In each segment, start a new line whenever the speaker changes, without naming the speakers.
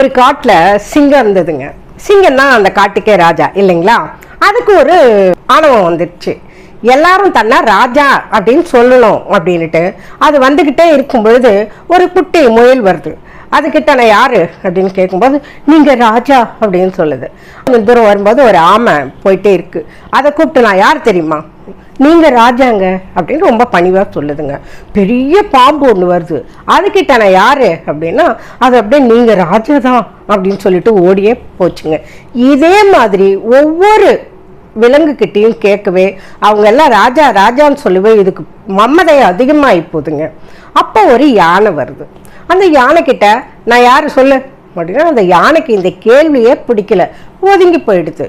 ஒரு காட்டில் சிங்கம் இருந்ததுங்க. சிங்கம்னா அந்த காட்டுக்கே ராஜா இல்லைங்களா? அதுக்கு ஒரு ஆணவம் வந்துடுச்சு. எல்லாரும் தன்னை ராஜா அப்படின்னு சொல்லணும் அப்படின்னுட்டு அது வந்துக்கிட்டே இருக்கும் பொழுது ஒரு குட்டி முயல் வருது. அதுக்கிட்ட நான் யாரு அப்படின்னு கேட்கும்போது நீங்க ராஜா அப்படின்னு சொல்லுது. கொஞ்சம் தூரம் வரும்போது ஒரு ஆமை போயிட்டே இருக்கு. அதை கூப்பிட்டு நான் யார் தெரியுமா? நீங்கள் ராஜாங்க அப்படின்னு ரொம்ப பணிவாக சொல்லுதுங்க. பெரிய பாம்பு ஒன்று வருது. அதுக்கிட்ட நான் யாரு அப்படின்னா அது அப்படியே நீங்கள் ராஜா தான் அப்படின்னு சொல்லிட்டு ஓடியே போச்சுங்க. இதே மாதிரி ஒவ்வொரு விலங்குகிட்டையும் கேட்கவே அவங்க எல்லாம் ராஜா ராஜான்னு சொல்லவே இதுக்கு மம்மதை அதிகமாகி போகுதுங்க அப்போ ஒரு யானை வருது. அந்த யானைக்கிட்ட நான் யார் சொல்லு? அப்படின்னா அந்த யானைக்கு இந்த கேள்வியே பிடிக்கல. ஒதுங்கி போயிடுது.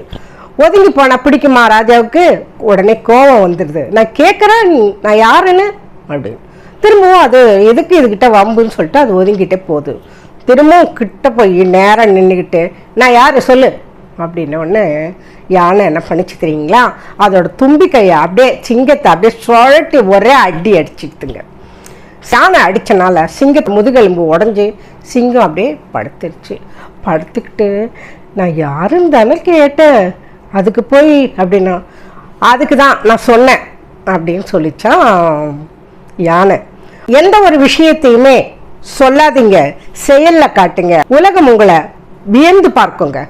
ஒதுங்கி போனா பிடிக்குமா ராஜாவுக்கு? உடனே கோபம் வந்துடுது. நான் கேட்குறேன் நான் யாருன்னு? அப்படின்னு திரும்பவும் அது எதுக்கு இதுகிட்ட வம்புன்னு சொல்லிட்டு அது ஒதுங்கிட்டே போகுது. திரும்பவும் கிட்ட போய் நேரம் நின்றுக்கிட்டு நான் யாரு? சொல்லு. அப்படின்ன உடனே யானை என்ன பண்ணிச்சு தெரியுங்களா அதோட தும்பிக்கையை அப்படியே சிங்கத்தை அப்படியே சுழட்டி ஒரே அடி அடிச்சுக்கிட்டுங்க. சாணை அடித்தனால சிங்கத்து முதுகெலும்பு உடஞ்சி சிங்கம் அப்படியே படுத்துருச்சு. படுத்துக்கிட்டு நான் யாருன்னு தானே கேட்டேன். அதுக்கு போய் அப்படின்னா அதுக்கு தான் நான் சொன்னேன் அப்படின்னு சொல்லிச்சான் யானை. எந்த ஒரு விஷயத்தையுமே சொல்லாதீங்க செயலில் காட்டுங்க. உலகம் உங்களை வியந்து பார்க்குங்க.